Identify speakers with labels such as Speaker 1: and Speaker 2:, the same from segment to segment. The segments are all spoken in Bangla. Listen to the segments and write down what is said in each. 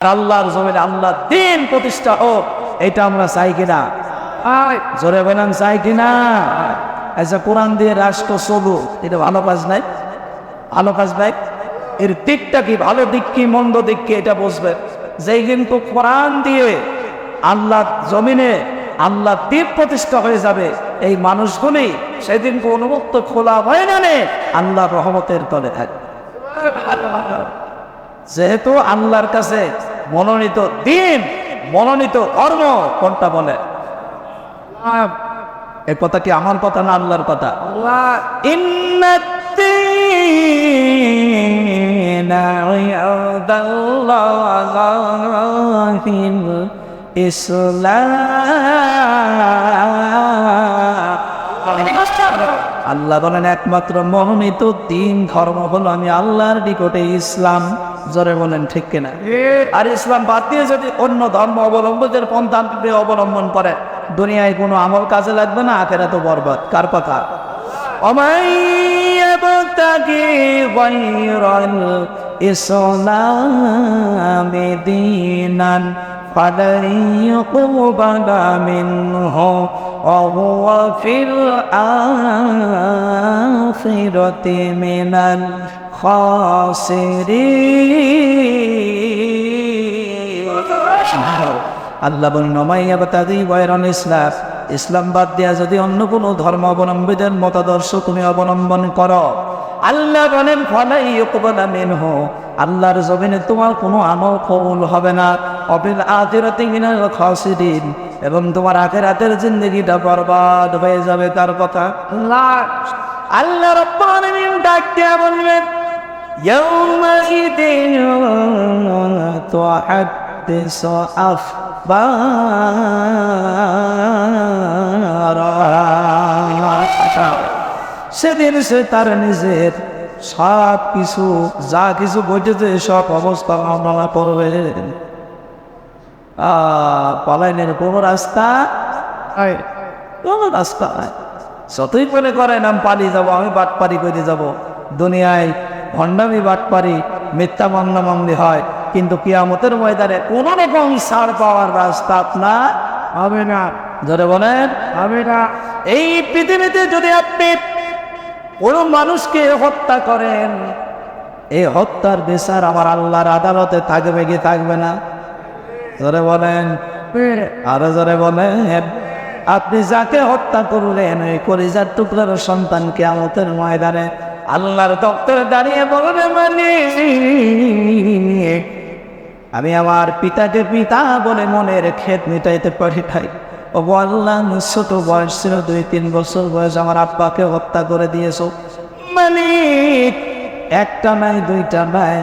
Speaker 1: আল্লাহর জমিনে আল্লাহ দিন প্রতিষ্ঠা হোক এটা আমরা চাই কিনা? জোরে বলেন চাই কিনা? আচ্ছা কোরআন দিয়ে রাষ্ট্র চলু এটা ভালো কাজ নাই? ভালো কাজ নাই? এর দিকটা কি ভালো দিক কি মন্দ দিক কি এটা বুঝবেন। যেই কিন্তু কোরআন দিয়ে আল্লাহ জমিনে আল্লাহ দ্বীপ প্রতিষ্ঠা হয়ে যাবে এই মানুষগুলি সেদিন উন্মুক্ত খোলা হয় না নে আল্লাহ রহমতের তলে থাকবে যেহেতু আল্লাহর কাছে মনোনীত দিন মনোনীত ধর্ম কোনটা বলে? এ কথা কি আমার কথা না আল্লাহর কথা? আল্লাহ বলেন একমাত্র মনোনীত তিন ধর্ম হলো আমি আল্লাহর নিকটে ইসলাম। জোরে বলেন ঠিক কিনা? আর ইসলাম বাদ দিয়ে যদি অন্য ধর্ম অবলম্বনের পন্থা অবলম্বন করে দুনিয়ায় কোনো আমল কাজে লাগবে না আখেরা তো বরবাদ। কার পাকা ইসলাম দিনান। فلن يقبل منه وهو في الآخرة من الخاسرين আল্লাহ বলেন নমাইয়া বাতাদি বয়রন ইসলাম ইসলাম বাদ দিয়া যদি অন্য কোনো ধর্ম অবলম্বীদের মতাদর্শ তুমি অবলম্বন করো আল্লাহ বলেন ফলাই ইকবালা মিনহ আল্লাহর জমিনে তোমার কোনো আমল কবুল হবে না অবিল আখিরাতি মিনাল খাসিরিন এবং তোমার আখিরাতের জিন্দগিটা বরবাদ হয়ে যাবে তার কথা আল্লাহ আল্লাহ রাব্বুল আলামিন ডাক দিয়া বলবেন يومئذ تحدث أخبارها সেদিন সে তার নিজের সব কিছু যা কিছু ঘটেছে সব অবস্থা বর্ণনা করবে আহ, পলায়নের কোনো রাস্তা। কোনো রাস্তা নাই। যতই মনে করেন, আমি পালিয়ে যাব, আমি বাটপারি করে যাব। দুনিয়ায় ভণ্ডামি, বাটপারি, মিথ্যা মামলা মামলি হয়। কিন্তু কিয়ামতের ময়দানে কোন রকম ছাড় পাওয়ার রাস্তা আপনার হবে না। ধরে বলেন, হবে না। এই পৃথিবীতে যদি আপনি কোন মানুষকে হত্যা করেন, এই হত্যার বিচার আমার আল্লাহর আদালতে থাকবে কি থাকবে না? জোরে বলেন। আরও জোরে বলেন। আপনি যাকে হত্যা করলেন, ওই কলিজার টুকরার সন্তানকে আমতের ময়দানে আল্লাহর দপ্তরে দাঁড়িয়ে বলবে মানে আমি আমার পিতাকে পিতা বলে মনের ক্ষেত মিটাইতে পারি নাই। ও বললাম ছোট বয়স ছিল, দুই, তিন বছর বয়স আমার আব্বাকে হত্যা করে দিয়েছ। মালিক একটা নাই, দুইটা নাই।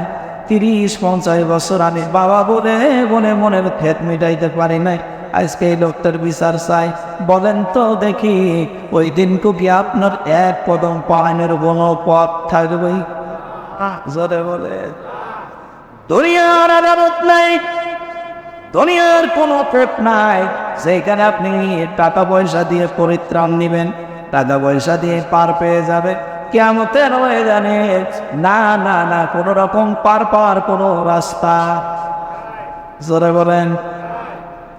Speaker 1: তিরিশ পঞ্চাশ বছর আমি বাবা বলে বলে মনের ক্ষেত মিটাইতে পারি নাই। আজকে এই লোকটার বিচার চাই। বলেন তো দেখি, ওই দিন কি আপনার এক কদম পাহানের কোনো পথ থাকবে? জোরে বলে। দুনিয়ার আদালত নাই। দুনিয়ার কোনো পেট নাই। যেখানে আপনি টাকা পয়সা দিয়ে পরিত্রাণ নেবেন, টাকা পয়সা দিয়ে পার পেয়ে যাবে কেমতের হয়ে জানে না না না, কোনো রকম পার পাওয়ার কোনো রাস্তা। জোরে বলেন।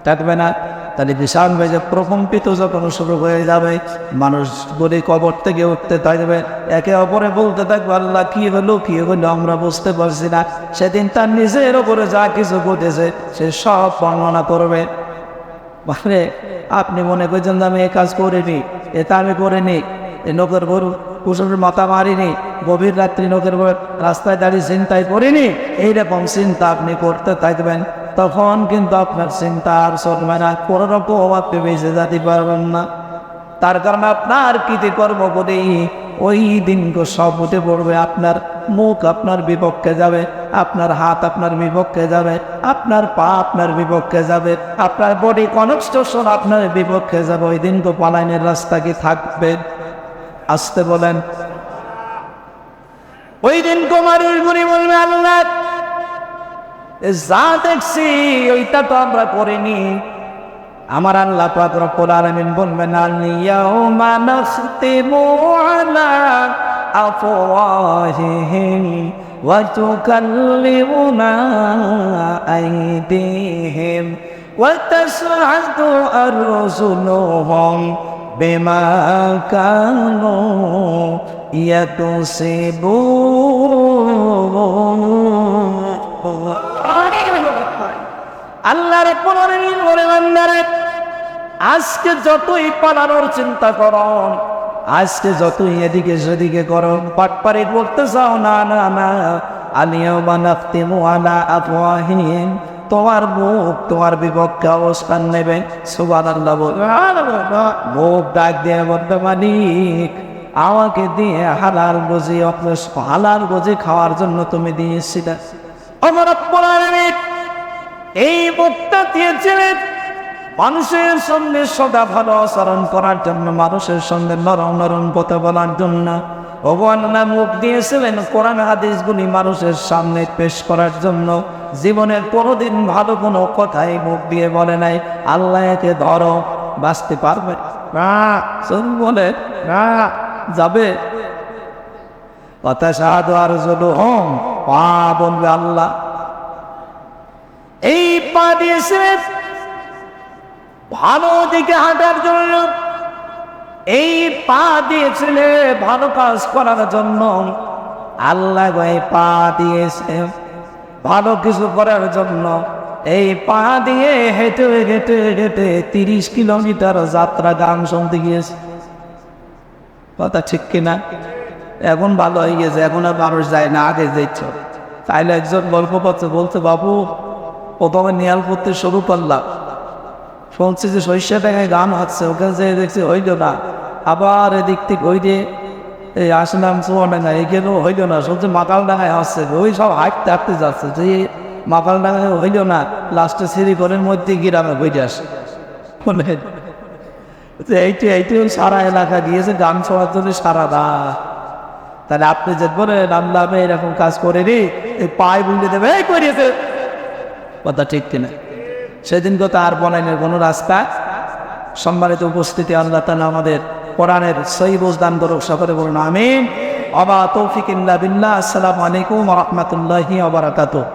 Speaker 1: থাকবে না। তাহলে বিশাল ভেজে প্রকম্পিত যখন শুরু হয়ে যাবে, মানুষ বলে কবর থেকে উঠতে থাকবে, একে অপরে বলতে থাকবে, আল্লাহ, কি হলো কি হলো, আমরা বুঝতে পারছি না। সেদিন তার নিজের ওপরে যা কিছু ঘটেছে, সে সব বর্ণনা করবে। মানে আপনি মনে করছেন যে আমি এ কাজ করিনি এটা আমি করিনি। নৌকের গরু কুসুমের মাথা মারিনি, গভীর রাত্রি নৌকের গরু রাস্তায় দাঁড়িয়ে চিন্তায় করিনি এইরকম চিন্তা আপনি করতে থাকবেন, তখন কিন্তু আপনার চিন্তা আর চলবে না কোনো রকম আপনি বেঁচে যেতে পারবেন না। তার কারণে আপনার কৃতি কর্ম করে ওই দিন সব উঠে পড়বে, আপনার মুখ আপনার বিপক্ষে যাবে, আপনার হাত আপনার বিপক্ষে যাবে, আপনার পা আপনার বিপক্ষে যাবে, আপনার বডি কনস্ট্রাকশন আপনার বিপক্ষে যাবে, ওই দিন তো পালাইনের রাস্তা কি থাকবে? আসতে বলেন। ওই দিন কুমারুলগুলি বলবে, আল্লাহ যা দেখছি, ওইটা তো আমরা করিনি। আমার আল্লাহ পাক রব্বুল আলামিন বলবেন ইয়াউমা নাখতিমু আলা আফওয়াহিহিম ওয়া তুকাল্লিমুনা আইদিহিম ওয়া তাশহাদু আরজুলুহুম বেমা কানো ইয়া তো সে আল্লাহরে পুনর্নির বলে বান্দারে, আজকে যতই পালানোর চিন্তা করন আজকে যতই এদিকে সেদিকে করো পাটপারি বলতে চাও না না না আলিয়া বানাফতিমু আলা আফওয়াহিন তোমার মুখ তোমার বিপক্ষে অবস্থান নেবে। মুখ ডাক দিয়ে বলবে, মালিক, আমাকে দিয়ে হালাল বুঝি হালাল বুঝি খাওয়ার জন্য তুমি দিয়েছিলে এই মুখটা দিয়েছিলেন মানুষের সঙ্গে সদা ভালো আচরণ করার জন্য, মানুষের সঙ্গে নরম নরম কথা বলার জন্য। ভগবান্না মুখ দিয়েছিলেন কোরআন হাদিসগুলি মানুষের সামনে পেশ করার জন্য। জীবনের কোনোদিন ভালো কোনো কথাই মুখ দিয়ে বলে নাই। আল্লাহ একে ধরো বাঁচতে পারবে। না। বলে না। যাবে। কথা সাহায্য আর জলো হম পা বলবে আল্লাহ। এই পা দিয়েছে ভালো দিকে হাঁটার জন্য এই পা দিয়েছিলে ভালো কাজ করার জন্য আল্লাহ পা দিয়েছে। ভালো কিছু করার জন্য এই পা দিয়ে হেঁটে হেঁটে হেঁটে তিরিশ কিলোমিটার যাত্রা গান শুনতে গিয়েছে। কথা ঠিক কিনা? এখন ভালো হয়ে গেছে, এখন আর মানুষ যায় না, আগে যাইছ তাইলে একজন গল্প করছে, বলছে, বাবু, প্রথমে নিয়াল করতে শুরু করলাম। শুনছি যে সরিষা টাকায় গান হচ্ছে, ওখানে যেয়ে দেখছি হইল না। আবার এদিক থেকে ওই যে এই আসলাম চুয়াডাঙ্গা এখানেও হইল না শুনছি মাকাল ডাঙায় হচ্ছে ওই সব হাঁটতে হাঁটতে যাচ্ছে যে মাকাল ডাঙায় হইল না লাস্টে সিঁড়ি ঘরের মধ্যে গ্রামে বইতে আসে বলে যে এইটি এইটি সারা এলাকা গিয়েছে গান শোনার জন্য সারা রাত তাহলে আপনি যে বলেন আল্লাহ আমি এরকম কাজ করে নি এই পায়ে বুঝে দেবে এই করিয়েছে কথা ঠিক কিনা সেদিন তো আর বনাইনের কোনো রাস্তা সম্মানিত উপস্থিতি আল্লাহ তালা আমাদের কোরআনের সই দান করুক সকলে বলুন আমিন। অবা তৌফিক ইল্লা বিল্লাহ। আসসালামু আলাইকুম রহমতুল্লাহি আবরাকাতুহ